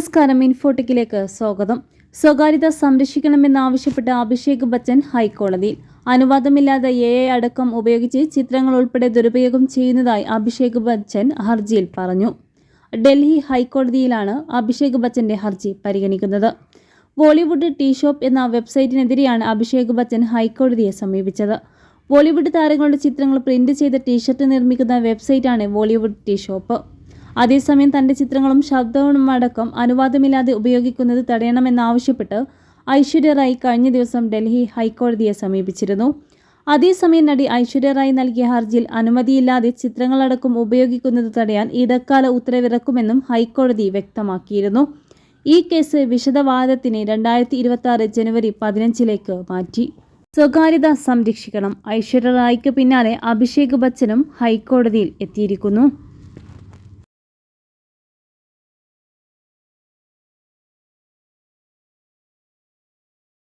നമസ്കാരം. ഇൻഫോട്ടിക്കിലേക്ക് സ്വാഗതം. സ്വകാര്യത സംരക്ഷിക്കണമെന്നാവശ്യപ്പെട്ട് അഭിഷേക് ബച്ചൻ ഹൈക്കോടതിയിൽ അനുവാദമില്ലാതെ എ ഐ അടക്കം ഉപയോഗിച്ച് ചിത്രങ്ങൾ ഉൾപ്പെടെ ദുരുപയോഗം ചെയ്യുന്നതായി അഭിഷേക് ബച്ചൻ ഹർജിയിൽ പറഞ്ഞു. ഡൽഹി ഹൈക്കോടതിയിലാണ് അഭിഷേക് ബച്ചന്റെ ഹർജി പരിഗണിക്കുന്നത്. ബോളിവുഡ് ടീ ഷോപ്പ് എന്ന വെബ്സൈറ്റിനെതിരെയാണ് അഭിഷേക് ബച്ചൻ ഹൈക്കോടതിയെ സമീപിച്ചത്. ബോളിവുഡ് താരങ്ങളുടെ ചിത്രങ്ങൾ പ്രിന്റ് ചെയ്ത ടീഷർട്ട് നിർമ്മിക്കുന്ന വെബ്സൈറ്റാണ് ബോളിവുഡ് ടീ ഷോപ്പ്. അതേസമയം തന്റെ ചിത്രങ്ങളും ശബ്ദവും അടക്കം അനുവാദമില്ലാതെ ഉപയോഗിക്കുന്നത് തടയണമെന്നാവശ്യപ്പെട്ട് ഐശ്വര്യ റായ് കഴിഞ്ഞ ദിവസം ഡൽഹി ഹൈക്കോടതിയെ സമീപിച്ചിരുന്നു. അതേസമയം നടി ഐശ്വര്യ റായ് നൽകിയ ഹർജിയിൽ അനുമതിയില്ലാതെ ചിത്രങ്ങളടക്കം ഉപയോഗിക്കുന്നത് തടയാൻ ഇടക്കാല ഉത്തരവിറക്കുമെന്നും ഹൈക്കോടതി വ്യക്തമാക്കിയിരുന്നു. ഈ കേസ് വിശദവാദത്തിന് രണ്ടായിരത്തി ഇരുപത്തി ആറ് ജനുവരി പതിനഞ്ചിലേക്ക് മാറ്റി. സ്വകാര്യത സംരക്ഷിക്കണം. ഐശ്വര്യ റായ്ക്ക് പിന്നാലെ അഭിഷേക് ബച്ചനും ഹൈക്കോടതിയിൽ എത്തിയിരിക്കുന്നു.